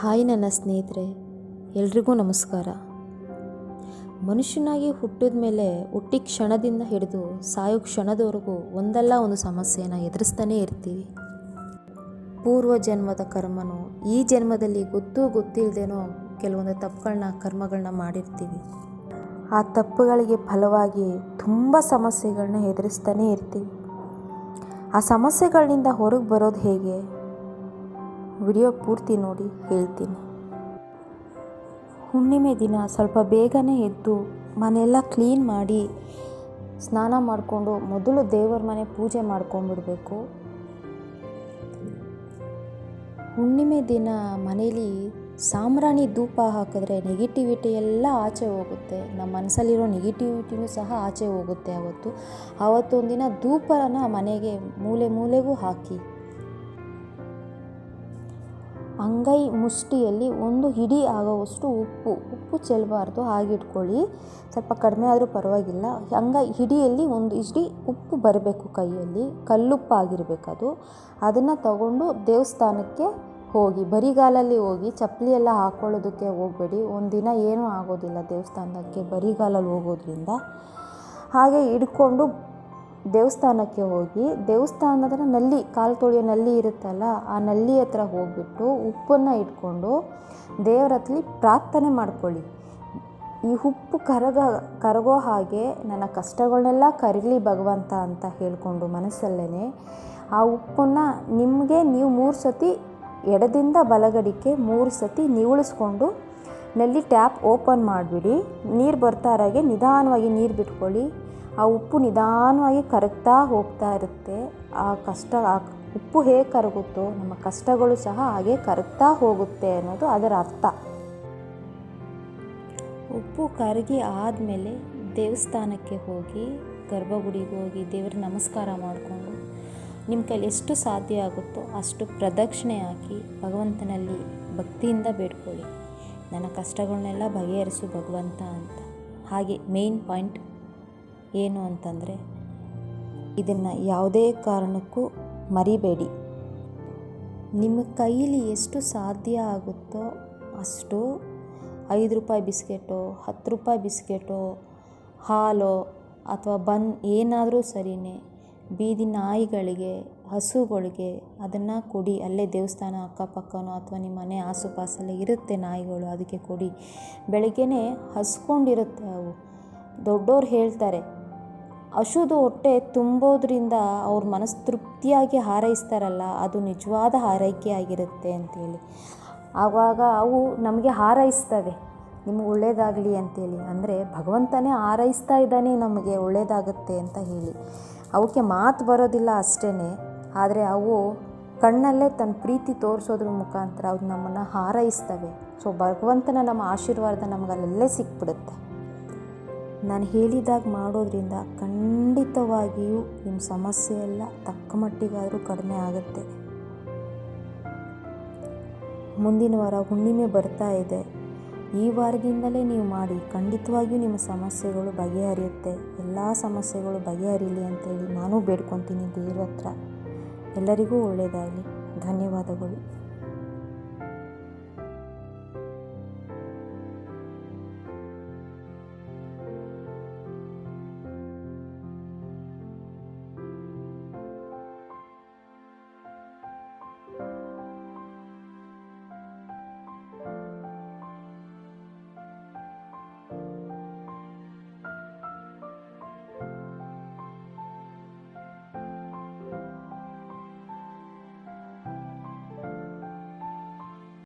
Hi ನನ್ನ ಸ್ನೇಹಿತರೆ, ಎಲ್ರಿಗೂ ನಮಸ್ಕಾರ. ಮನುಷ್ಯನಾಗಿ ಹುಟ್ಟಿದ ಮೇಲೆ ಹುಟ್ಟಿ ಕ್ಷಣದಿಂದ ಹಿಡಿದು ಸಾಯೋ ಕ್ಷಣದವರೆಗೂ ಒಂದಲ್ಲ ಒಂದು ಸಮಸ್ಯೆಯನ್ನು ಎದುರಿಸ್ತಾನೇ ಇರ್ತೀವಿ. ಪೂರ್ವ ಜನ್ಮದ ಕರ್ಮನೋ, ಈ ಜನ್ಮದಲ್ಲಿ ಗೊತ್ತೂ ಗೊತ್ತಿಲ್ಲದೇನೋ ಕೆಲವೊಂದು ತಪ್ಪುಗಳನ್ನ ಕರ್ಮಗಳನ್ನ ಮಾಡಿರ್ತೀವಿ. ಆ ತಪ್ಪುಗಳಿಗೆ ಫಲವಾಗಿ ತುಂಬ ಸಮಸ್ಯೆಗಳನ್ನ ಎದುರಿಸ್ತಾನೇ ಇರ್ತೀವಿ. ಆ ಸಮಸ್ಯೆಗಳಿಂದ ಹೊರಗೆ ಬರೋದು ಹೇಗೆ? ವಿಡಿಯೋ ಪೂರ್ತಿ ನೋಡಿ ಹೇಳ್ತೀನಿ. ಹುಣ್ಣಿಮೆ ದಿನ ಸ್ವಲ್ಪ ಬೇಗನೆ ಎದ್ದು ಮನೆಯೆಲ್ಲ ಕ್ಲೀನ್ ಮಾಡಿ ಸ್ನಾನ ಮಾಡಿಕೊಂಡು ಮೊದಲು ದೇವರ ಮನೆ ಪೂಜೆ ಮಾಡ್ಕೊಂಡ್ಬಿಡ್ಬೇಕು. ಹುಣ್ಣಿಮೆ ದಿನ ಮನೇಲಿ ಸಾಂಬ್ರಾಣಿ ಧೂಪ ಹಾಕಿದ್ರೆ ನೆಗೆಟಿವಿಟಿ ಎಲ್ಲ ಆಚೆ ಹೋಗುತ್ತೆ. ನಮ್ಮ ಮನಸ್ಸಲ್ಲಿರೋ ನೆಗೆಟಿವಿಟಿನೂ ಸಹ ಆಚೆ ಹೋಗುತ್ತೆ ಅವತ್ತು. ಆವತ್ತೊಂದಿನ ಧೂಪನ ಮನೆಗೆ ಮೂಲೆ ಮೂಲೆಗೂ ಹಾಕಿ. ಅಂಗೈ ಮುಷ್ಟಿಯಲ್ಲಿ ಒಂದು ಹಿಡಿ ಆಗೋವಷ್ಟು ಉಪ್ಪು ಉಪ್ಪು ಚೆಲ್ಲಬಾರ್ದು ಹಾಗಿಟ್ಕೊಳ್ಳಿ. ಸ್ವಲ್ಪ ಕಡಿಮೆ ಆದರೂ ಪರವಾಗಿಲ್ಲ. ಅಂಗೈ ಹಿಡಿಯಲ್ಲಿ ಒಂದು ಇಷ್ಟಿ ಉಪ್ಪು ಬರಬೇಕು ಕೈಯಲ್ಲಿ ಕಲ್ಲುಪ್ಪು ಆಗಿರಬೇಕು ಅದು ಅದನ್ನು ತಗೊಂಡು ದೇವಸ್ಥಾನಕ್ಕೆ ಹೋಗಿ, ಬರಿಗಾಲಲ್ಲಿ ಹೋಗಿ ಚಪ್ಪಲಿ ಎಲ್ಲ ಹಾಕ್ಕೊಳ್ಳೋದಕ್ಕೆ ಹೋಗಬೇಡಿ ಒಂದಿನ ಏನೂ ಆಗೋದಿಲ್ಲ ದೇವಸ್ಥಾನಕ್ಕೆ ಬರಿಗಾಲಲ್ಲಿ ಹೋಗೋದ್ರಿಂದ. ಹಾಗೆ ಹಿಡ್ಕೊಂಡು ದೇವಸ್ಥಾನಕ್ಕೆ ಹೋಗಿ ದೇವಸ್ಥಾನದ ನಲ್ಲಿ, ಕಾಲು ತೊಳೆಯೋ ನಲ್ಲಿ ಇರುತ್ತಲ್ಲ, ಆ ನಲ್ಲಿ ಹತ್ರ ಹೋಗಿಬಿಟ್ಟು ಉಪ್ಪನ್ನು ಇಟ್ಕೊಂಡು ದೇವರ ಹತ್ರ ಪ್ರಾರ್ಥನೆ ಮಾಡ್ಕೊಳ್ಳಿ. ಈ ಉಪ್ಪು ಕರಗ, ಕರಗೋ ಹಾಗೆ ನನ್ನ ಕಷ್ಟಗಳನ್ನೆಲ್ಲ ಕರೀಲಿ ಭಗವಂತ ಅಂತ ಹೇಳಿಕೊಂಡು ಮನಸ್ಸಲ್ಲೇ ಆ ಉಪ್ಪನ್ನು ನಿಮಗೆ ನೀವು ಮೂರು ಸತಿ ಎಡದಿಂದ ಬಲಗಡಿಕೆ ಮೂರು ಸತಿ ನಿವುಳಿಸ್ಕೊಂಡು ನಲ್ಲಿ ಟ್ಯಾಪ್ ಓಪನ್ ಮಾಡಿಬಿಡಿ. ನೀರು ಬರ್ತಾ ಇರೋಗೆ ನಿಧಾನವಾಗಿ ನೀರು ಬಿಟ್ಕೊಳ್ಳಿ. ಆ ಉಪ್ಪು ನಿಧಾನವಾಗಿ ಕರಗ್ತಾ ಹೋಗ್ತಾ ಇರುತ್ತೆ. ಆ ಕಷ್ಟ, ಆ ಉಪ್ಪು ಹೇಗೆ ಕರಗುತ್ತೋ, ನಮ್ಮ ಕಷ್ಟಗಳು ಸಹ ಹಾಗೆ ಕರಗ್ತಾ ಹೋಗುತ್ತೆ ಅನ್ನೋದು ಅದರ ಅರ್ಥ. ಉಪ್ಪು ಕರಗಿ ಆದಮೇಲೆ ದೇವಸ್ಥಾನಕ್ಕೆ ಹೋಗಿ, ಗರ್ಭಗುಡಿಗೆ ಹೋಗಿ ದೇವ್ರಿಗೆ ನಮಸ್ಕಾರ ಮಾಡಿಕೊಂಡು ನಿಮ್ಮ ಕೈಲಿ ಎಷ್ಟು ಸಾಧ್ಯ ಆಗುತ್ತೋ ಅಷ್ಟು ಪ್ರದಕ್ಷಿಣೆ ಹಾಕಿ ಭಗವಂತನಲ್ಲಿ ಭಕ್ತಿಯಿಂದ ಬೇಡ್ಕೊಳ್ಳಿ. ನನ್ನ ಕಷ್ಟಗಳನ್ನೆಲ್ಲ ಬಗೆಹರಿಸು ಭಗವಂತ ಅಂತ. ಹಾಗೆ ಮೇನ್ ಪಾಯಿಂಟ್ ಏನು ಅಂತಂದರೆ, ಇದನ್ನು ಯಾವುದೇ ಕಾರಣಕ್ಕೂ ಮರಿಬೇಡಿ. ನಿಮ್ಮ ಕೈಲಿ ಎಷ್ಟು ಸಾಧ್ಯ ಆಗುತ್ತೋ ಅಷ್ಟು ಐದು ರೂಪಾಯಿ ಬಿಸ್ಕೆಟೋ, ಹತ್ತು ರೂಪಾಯಿ ಬಿಸ್ಕೆಟೋ, ಹಾಲೋ, ಅಥವಾ ಬನ್ ಏನಾದರೂ ಸರಿಯೇ ಬೀದಿ ನಾಯಿಗಳಿಗೆ, ಹಸುಗಳಿಗೆ ಅದನ್ನು ಕೊಡಿ. ಅಲ್ಲೇ ದೇವಸ್ಥಾನ ಅಕ್ಕಪಕ್ಕನೋ ಅಥವಾ ನಿಮ್ಮ ಮನೆ ಆಸುಪಾಸಲ್ಲೇ ಇರುತ್ತೆ ನಾಯಿಗಳು, ಅದಕ್ಕೆ ಕೊಡಿ. ಬೆಳಗ್ಗೆನೇ ಹಸ್ಕೊಂಡಿರುತ್ತೆ ಅವು. ದೊಡ್ಡವ್ರು ಹೇಳ್ತಾರೆ, ಹಸುದು ಹೊಟ್ಟೆ ತುಂಬೋದ್ರಿಂದ ಅವ್ರ ಮನಸ್ಸು ತೃಪ್ತಿಯಾಗಿ ಹಾರೈಸ್ತಾರಲ್ಲ, ಅದು ನಿಜವಾದ ಹಾರೈಕೆ ಆಗಿರುತ್ತೆ ಅಂತೇಳಿ. ಆವಾಗ ಅವು ನಮಗೆ ಹಾರೈಸ್ತವೆ. ನಿಮ್ಗೆ ಒಳ್ಳೇದಾಗಲಿ ಅಂತೇಳಿ. ಅಂದರೆ ಭಗವಂತನೇ ಹಾರೈಸ್ತಾ ಇದ್ದಾನೆ ನಮಗೆ ಒಳ್ಳೆಯದಾಗುತ್ತೆ ಅಂತ ಹೇಳಿ. ಅವಕ್ಕೆ ಮಾತು ಬರೋದಿಲ್ಲ ಅಷ್ಟೇ ಆದರೆ ಅವು ಕಣ್ಣಲ್ಲೇ ತನ್ನ ಪ್ರೀತಿ ತೋರಿಸೋದ್ರ ಮುಖಾಂತರ ಅವು ನಮ್ಮನ್ನು ಹಾರೈಸ್ತವೆ. ಸೊ ಭಗವಂತನ ನಮ್ಮ ಆಶೀರ್ವಾದ ನಮಗಲ್ಲೇ ಸಿಕ್ಬಿಡುತ್ತೆ. ನಾನು ಹೇಳಿದಾಗ ಮಾಡೋದ್ರಿಂದ ಖಂಡಿತವಾಗಿಯೂ ನಿಮ್ಮ ಸಮಸ್ಯೆ ಎಲ್ಲ ತಕ್ಕ ಮಟ್ಟಿಗಾದರೂ ಕಡಿಮೆ ಆಗುತ್ತೆ. ಮುಂದಿನ ವಾರ ಹುಣ್ಣಿಮೆ ಬರ್ತಾ ಇದೆ. ಈ ವಾರದಿಂದಲೇ ನೀವು ಮಾಡಿ. ಖಂಡಿತವಾಗಿಯೂ ನಿಮ್ಮ ಸಮಸ್ಯೆಗಳು ಬಗೆಹರಿಯುತ್ತೆ. ಎಲ್ಲ ಸಮಸ್ಯೆಗಳು ಬಗೆಹರಿಲಿ ಅಂತೇಳಿ ನಾನು ಬೇಡ್ಕೊತೀನಿ ದೇವ್ರ ಹತ್ರ. ಎಲ್ಲರಿಗೂ ಒಳ್ಳೆಯದಾಗಲಿ. ಧನ್ಯವಾದಗಳು.